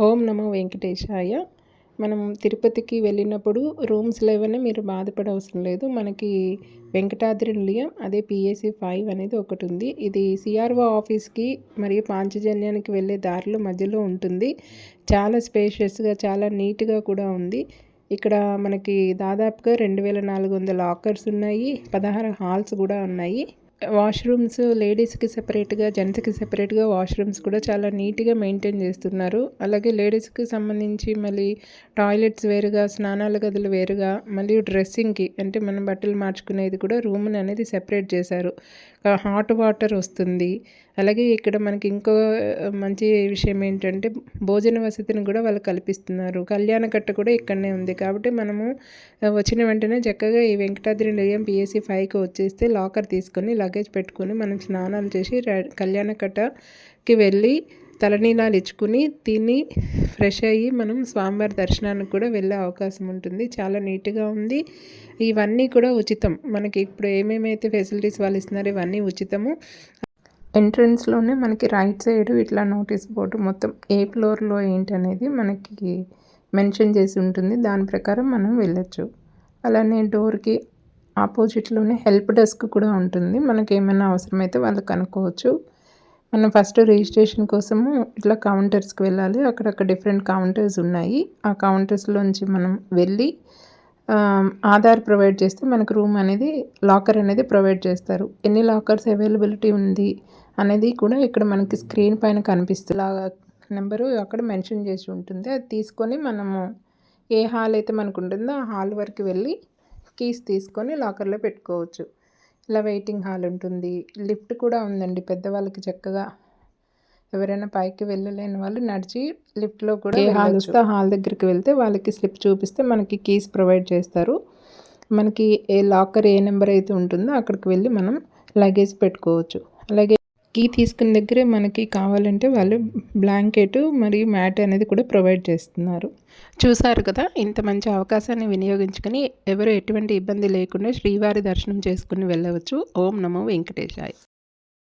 ఓం నమో వెంకటేశాయ. మనం తిరుపతికి వెళ్ళినప్పుడు రూమ్స్ లేవనే మీరు బాధపడవసరం లేదు. మనకి వెంకటాద్రి నిలయం అదే పిఎస్సి ఫైవ్ అనేది ఒకటి ఉంది. ఇది సిఆర్ఓ ఆఫీస్కి మరియు పాంచజన్యానికి వెళ్ళే దారిలో మధ్యలో ఉంటుంది. చాలా స్పేషియస్గా చాలా నీట్గా కూడా ఉంది. ఇక్కడ మనకి దాదాపుగా రెండు వేల నాలుగు వందల లాకర్స్ ఉన్నాయి. పదహారు హాల్స్ కూడా ఉన్నాయి. వాష్రూమ్స్ లేడీస్కి సెపరేట్గా జెంట్స్కి సెపరేట్గా వాష్రూమ్స్ కూడా చాలా నీట్గా మెయింటైన్ చేస్తున్నారు. అలాగే లేడీస్కి సంబంధించి మళ్ళీ టాయిలెట్స్ వేరుగా స్నానాల గదులు వేరుగా మళ్ళీ డ్రెస్సింగ్కి అంటే మనం బట్టలు మార్చుకునేది కూడా రూమ్ని అనేది సెపరేట్ చేశారు. హాట్ వాటర్ వస్తుంది. అలాగే ఇక్కడ మనకి ఇంకో మంచి విషయం ఏంటంటే భోజన వసతిని కూడా వాళ్ళు కల్పిస్తున్నారు. కళ్యాణ కట్ట కూడా ఇక్కడనే ఉంది. కాబట్టి మనము వచ్చిన వెంటనే చక్కగా ఈ వెంకటాద్రి నిలయం పిఎస్సి ఫైవ్కి వచ్చేస్తే లాకర్ తీసుకొని లగేజ్ పెట్టుకొని మనం స్నానాలు చేసి కళ్యాణకట్టకి వెళ్ళి తలనీలాలు ఇచ్చుకుని తిని ఫ్రెష్ అయ్యి మనం స్వామివారి దర్శనానికి కూడా వెళ్ళే అవకాశం ఉంటుంది. చాలా నీట్గా ఉంది. ఇవన్నీ కూడా ఉచితం. మనకి ఇప్పుడు ఏమేమైతే ఫెసిలిటీస్ వాళ్ళు ఇస్తున్నారో ఇవన్నీ ఉచితము. ఎంట్రన్స్లోనే మనకి రైట్ సైడ్ ఇట్లా నోటీస్ బోర్డు మొత్తం ఏ ఫ్లోర్లో ఏంటి అనేది మనకి మెన్షన్ చేసి ఉంటుంది. దాని ప్రకారం మనం వెళ్ళొచ్చు. అలానే డోర్కి ఆపోజిట్లోనే హెల్ప్ డెస్క్ కూడా ఉంటుంది. మనకి ఏమైనా అవసరమైతే వాళ్ళు కనుక్కోవచ్చు. మనం ఫస్ట్ రిజిస్ట్రేషన్ కోసము ఇట్లా కౌంటర్స్కి వెళ్ళాలి. అక్కడక్కడ డిఫరెంట్ కౌంటర్స్ ఉన్నాయి. ఆ కౌంటర్స్లోంచి మనం వెళ్ళి ఆధార్ ప్రొవైడ్ చేస్తే మనకు రూమ్ అనేది లాకర్ అనేది ప్రొవైడ్ చేస్తారు. ఎన్ని లాకర్స్ అవైలబిలిటీ ఉంది అనేది కూడా ఇక్కడ మనకి స్క్రీన్ పైన కనిపిస్తుంది నెంబరు అక్కడ మెన్షన్ చేసి ఉంటుంది. అది తీసుకొని మనము ఏ హాల్ అయితే మనకు ఉంటుందో ఆ హాల్ వరకు వెళ్ళి కీస్ తీసుకొని లాకర్లో పెట్టుకోవచ్చు. ఇలా వెయిటింగ్ హాల్ ఉంటుంది. లిఫ్ట్ కూడా ఉందండి. పెద్దవాళ్ళకి చక్కగా ఎవరైనా పైకి వెళ్ళలేని వాళ్ళు నడిచి లిఫ్ట్లో కూడా హాల్ వస్తే హాల్ దగ్గరికి వెళ్తే వాళ్ళకి స్లిప్ చూపిస్తే మనకి కీస్ ప్రొవైడ్ చేస్తారు. మనకి ఏ లాకర్ ఏ నెంబర్ అయితే ఉంటుందో అక్కడికి వెళ్ళి మనం లగేజ్ పెట్టుకోవచ్చు. అలాగే కీ తీసుకున్న దగ్గరే మనకి కావాలంటే వాళ్ళు బ్లాంకెట్ మరియు మ్యాట్ అనేది కూడా ప్రొవైడ్ చేస్తున్నారు. చూసారు కదా ఇంత మంచి అవకాశాన్ని వినియోగించుకొని ఎవరు ఎటువంటి ఇబ్బంది లేకుండా శ్రీవారి దర్శనం చేసుకుని వెళ్ళవచ్చు. ఓం నమో వెంకటేశాయ్.